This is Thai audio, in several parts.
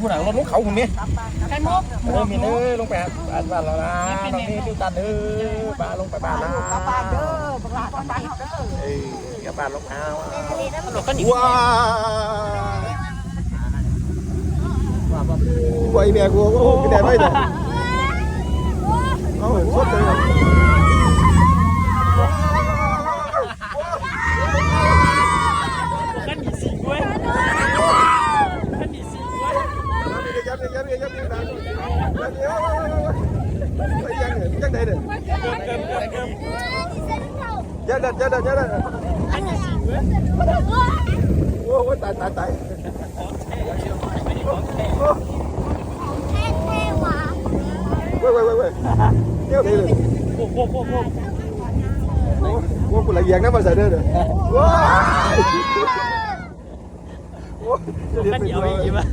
ผู้หนังรถลูกเขาผมเนี่ยไข่มุกเออมีเอ้ยลงไปหาบ้านบ้านเรานะน้องนี่ดูตันเอ้ยบ้านลงไปบ้านนะกบ้านเด้อบักลานกลับบ้านเด้อเอ้ยกลับบ้านลงเอาว้าว้ายแม่กูโอ้โหกระแดดไม่ได้เอ้าโคตรเลย ก็หนีสิงเว้ยก็หนีสิงเว้ย ยับยับยับยับยับยับยังยังได้เลย เกินเกินเกินเกิน ยัดยัดยัดยัด ก็หนีสิงเว้ย โอ้โหตายตายตาย ไม่ได้ของแท้ โอ้เว้ยเว้ยเว้ย เว้ยเที่ยวได้เลยโอ้โหโอ้โหโอ้โหกูละเอียงนะมาใส่เด้อเลยว้าโอ้ก็หนีเอาอีกทีวะ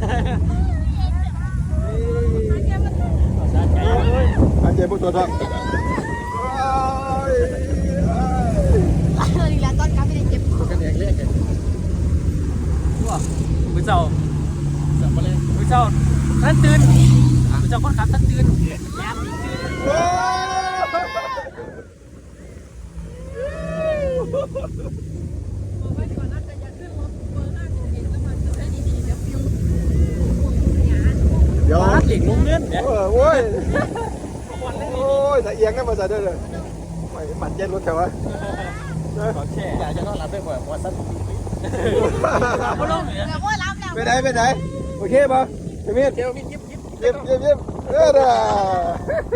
สะใจเว้ยอันเจ็บปวดตัวครับ นี่แหละตอนกลับไม่ได้เจ็บ กันแดงเล็ก มือเจ้ามือเจ้าท่านตื่นมือเจ้าคนขับท่านตื่นแย้มตื่นเดี๋ยวบ้านเหล็กลงเลื่อนเนี่ยเออโว้ยโอ้ยแต่เอียงนะมาใส่เด้อเลยไม่มันเย็นรถแถวะของแท้อยากจะนอนหลับได้บ่อยว่าสั้น เขาลงเนี่ยเดี๋ยวว่ารับแล้วไปไหนไปไหนโอเคปะเมียเดี๋ยวมียิบยิบเยี่ยมเยี่ยมเยี่ยมเออเด้อ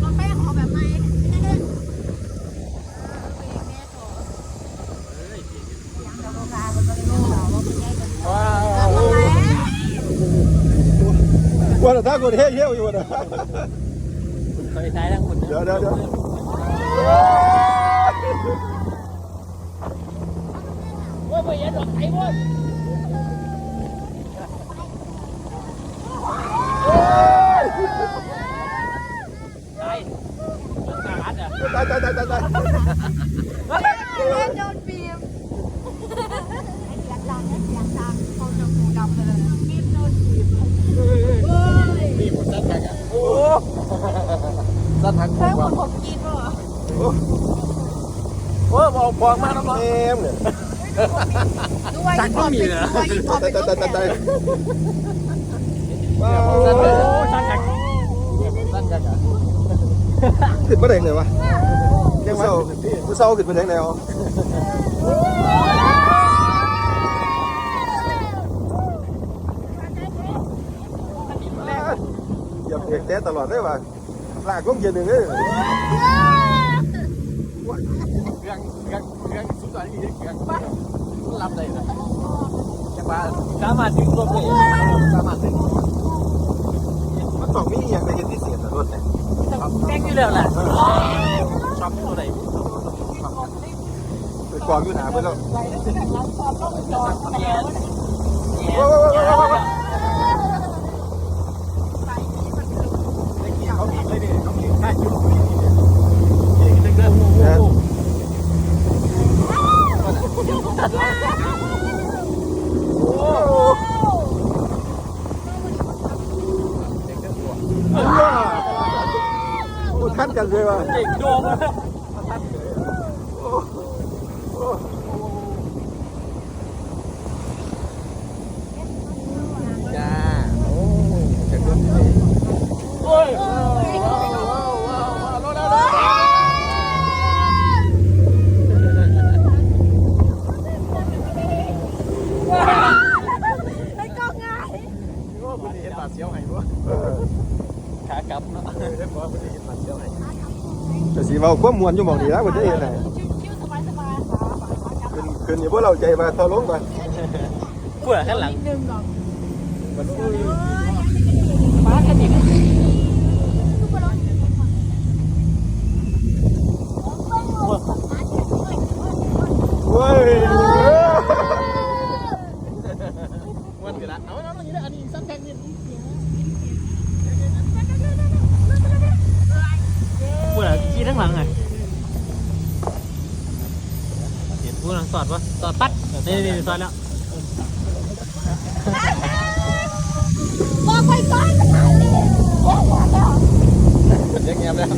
เอาแป้งออกแบบไหนว้าววันถ้าคนเฮี้ยเฮ้ยอยู่นะเคยใช้ทั้งหมดเดี๋ยวเดี๋ยว เดี๋ยวว่าไปยันดอกไอ้บ้านตายตาอัดอะ ตายตายตายตายตาย โดนบีบเสียงดังเสียงดังเขาจะหูดำเลยบีบโดนบีบ นี่ผมสั้นกันอะโอ้สั้นทาง เฮ้ยคนผมกินป่ะ โอ้โหบอกบอก มาแล้วเอ็มเนี่ยดูว่าอีพอเป็นดูว่าอีพอตาเป็ยนตายตายตายว้าโอ้วชันจักสั้นกันอะขึ้นมาได้ไงวะยังเศร้าเศร้าขึ้นมาได้ไงอ๋ออย่าเพียงแต่ตลอดได้ป่ะลากลงเกียร์หนึ่งเลยเค รื่องเรื่องเรื่องสุดยอดอีกเรื่องรับได้นะจังหวะสามารถดึงรถเลยสามารถดึงมันต้องมีอย่างในเห็นที่เสียแต่รถเนี่ยแกงอยู่แล้วแหละชอบตัวไหนไปกองอยู่หนาเพื่อนแล้วเนี่ยโอ้โหเขาบีบเลยดิเขาบีบแค่คิวบีบนี่ เด็กเด็กโอ้โห โอ้ ท่านกันเลยว่ะ เด็กโดม จ้าโอ้จะโดน โอ้ย ไอ้กองไง ว่าคุณเห็นบาดเสียวไงวะ ขากลับเนาะ เห็นว่าคุณเห็นบาดเสียวไงจะสีเมา ควบมวนอยู่มองดีแล้วคุณจะเห็นไหนชิวๆสบายๆขึ้นขึ้นอยู่พวกเราใจมาทอลงมาปวดข้างหลังหนึ่งดอก ฟ้ากันอีก เว้ย มันกันละเอาเอาอย่างนี้อันนี้สั้นแค่นี้ปวดขี้ทั้งหลังไงเห็นผู้หลังสอดวะสอดไป นี่นี่ซอยแล้ว บอก ไปก่อนมันหายเลยโอ้โหแล้วเด็กเงียบแล้ว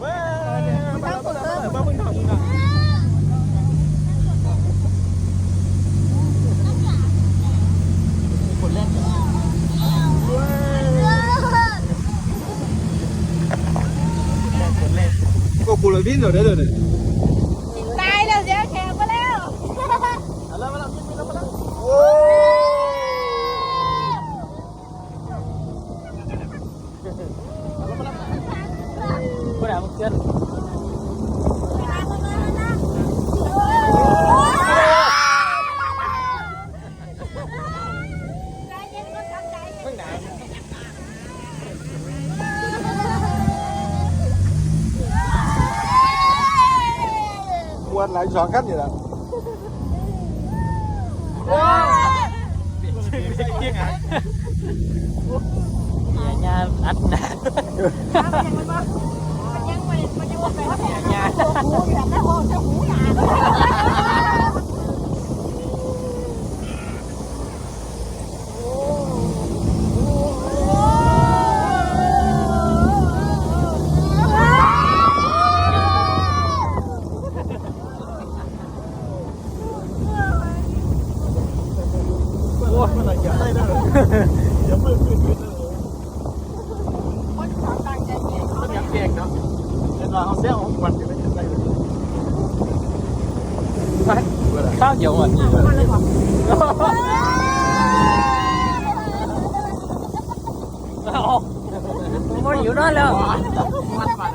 เว้ยมาแล้วมาแล้วมามึงทำมึงทำ คนเล่น ก็กูเลยวิ่งเดี๋ยวได้เลยเนี่ยตายแล้วเดี๋ยวแขกมาแล้วอะไรมาแล้วมีแล้วมาแล้วโอ้คนไหนมึงเกิน มวนหลายสองขั้นอยู่แล้ว งานอัดหนา มันยังมันมันยังว่าแปลว่าแผลงานหูแบบแล้วโอ้จะหูหนา โอยมันอะไรอย่าได้นเดี๋ยวมือขึ้นขึ้นคนความตั้งใจเย็นต้องยังเก่งเนาะเดี๋ยวเราเสี้ยของวันจะไม่ได้ข้าวเดี๋ยวอะนี่มันเลยบอกมันอยู่นั่นแล้วมันมัน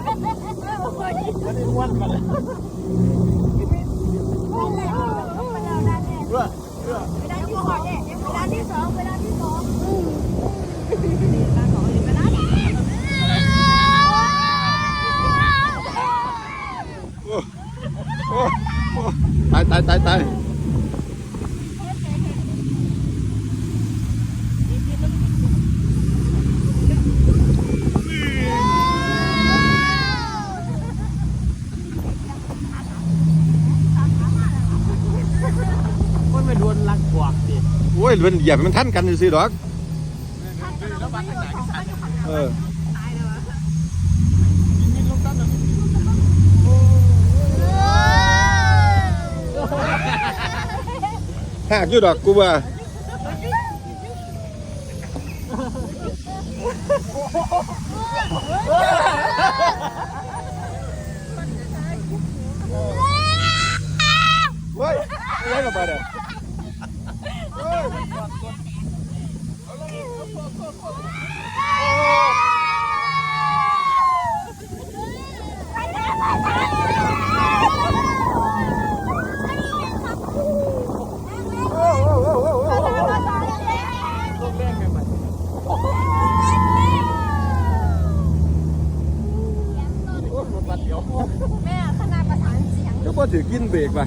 มันม้วนกันเลยเพื่อเพื่อ สองเวลาที่สองตายตายตายตายมันไม่โดนลักกวากดิ โอ้ยมันเหยียบมันท่านกันสิหรอกแล้วบ้านทางไหนก็สั่นเออหักอยู่ดอกกูว่าเฮ้ยอะไรกับมันอะเฮ้ย ลูกเล่นกันไป แม่ขนาดประสานเสียง ก็พอถือกินเบรกป่ะ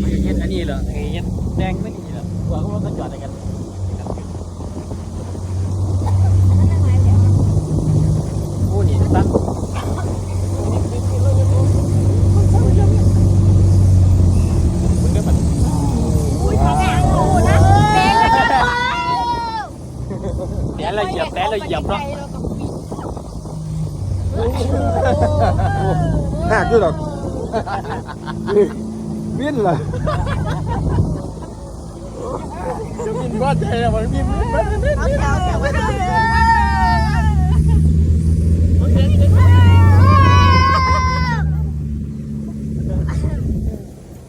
มันอย่างเงี้ยอันนี้เหรอไอ้เงี้ยแดงไม่นี่ เหรอว่าเขาก็จอดอะไรกันโอ้นี่ตั้งอุ้ยแม่โอ้นะแม่ก็จะแดนเราเหยียบแดนเราเหยียบเนาะหักอยู่ดอกวิ่นเลย จะบินก็เท่มันบินมันบินเอาแถวแถวไว้เลย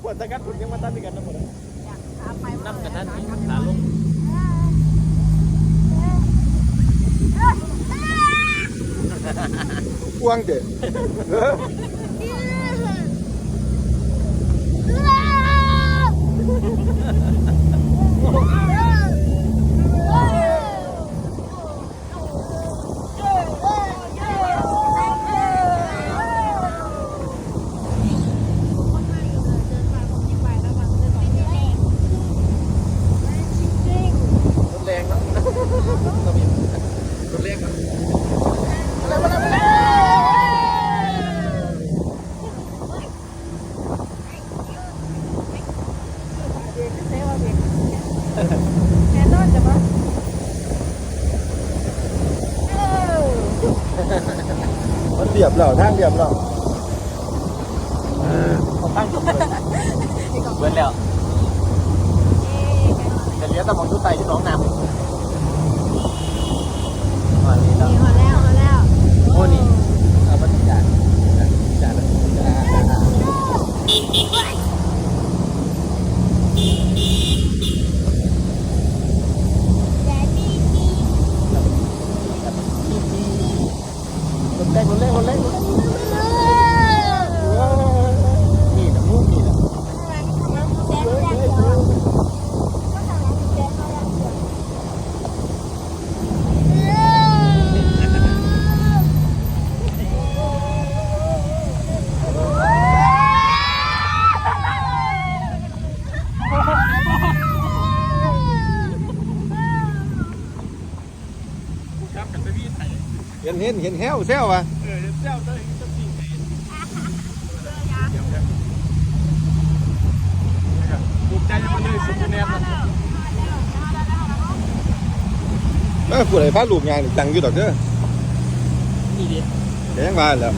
ปวดตะกัดคุณยังมาตั้งกันนะหมดนั่งกันนั่นขาลงกวางเด็แน่นอนจะมาเออ มันเรี ยบแล้วทางเรียบแล้วเขาตั้งอยู่เลยเบิ้ลแล้วจะเลี้ยงแต่มองทุกไตที่น้องนำมานี่แล้วนี่พอแล้วพอแล้วโอ้นี่เอามาจัดจัดจัดแดดดีดี รถ เล่นเล่นเล่นนี่นะมูนี่นะ ครับกันไปวิ่งไถ เห็ นเห็นเห็นแฮวแซวว่ะเออเจ้าเจ้จ้าสิ่ภูมิใจมาเลยสุดแน่นเออผู้ใดพาลูกยางนี่จังอยู่ดอกเด้อนี่ดิแต่ยังว่าแล้ว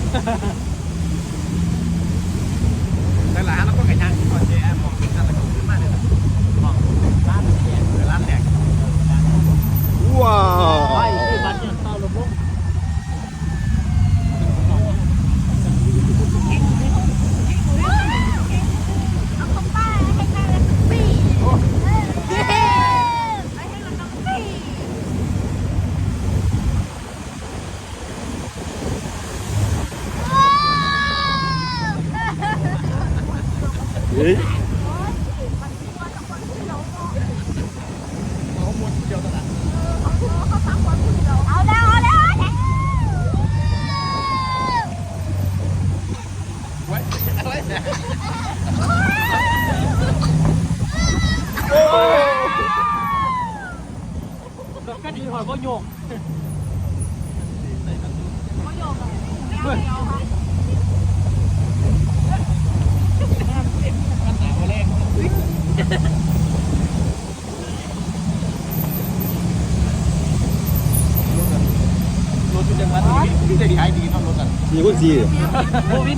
แต่ลานเราก็ก่ย่างก่อนเจ๊มองขึ้นอะไรก็ขึ้นมาเลยมองร้านแดงร้านแดงว้าว คือบ้านเนี่ยเข้าลงลง เฮ้ย เขาหมดเดียวตลาด เอาแล้วเอาแล้ว ไว้อะไรเนี่ย โอ้ ก็ดีหอยก็โยก รถจังห วัดที่ได้ขายดีเท่ารถอะสี่คนสี่โควิน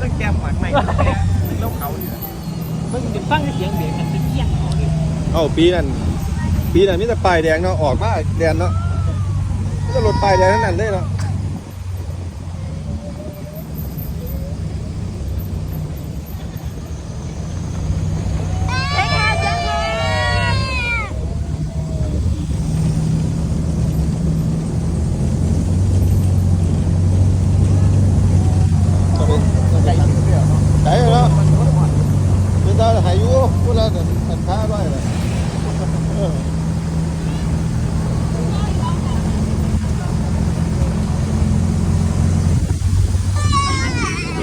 ตั้งแก้มหวานใหม่ตั้งแต่เล่าเขาเนี่ยเพิ่งจะฟังเสียงเบรกมันจะเที่ยงเขาเลยเอ้าปีนั้นปีนั้นมีแต่ป้ายแดงเนาะออกมาแดนเนาะมีแต่รถป้ายแดงทั้งนั้นเลยเนาะ ใจเรื่องเนาะ ใจเนาะเป็นตาหายอยู่พูดแล้วแต่สันค้าร้อยเลยเออ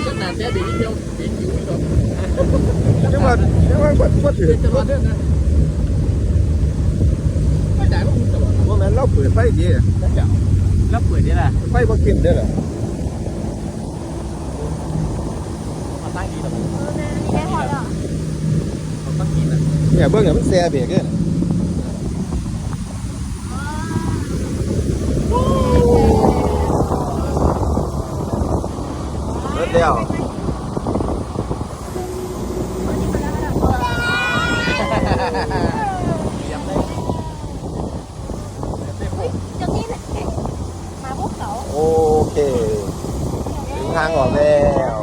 ขนาดแค่เด็กเดียวเด็กอยู่ดอก ยังว่ายังว่าบ่บ่ถือ จะรอดเรื่องนะไม่จ่า ยลูกตลอดว่าแม่นเราเปิดไฟดีแล้วเปิดนี่แหละไฟบ่กินเด้อเหรอมาตั้งดีแล้วได้พอแล้วเขาตั้งกินอะเนี่ยเบิ่งเนี่ยมันแซ่เบรกเนี่ยเบิดแล้ว เยี่ยมเลยจะนี่มาพวกเขาโอเค ถึงทางออกแล้ว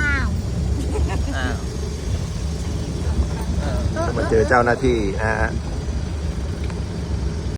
อ้าวอ่ามาเจอเจ้าหน้าที่นะฮะ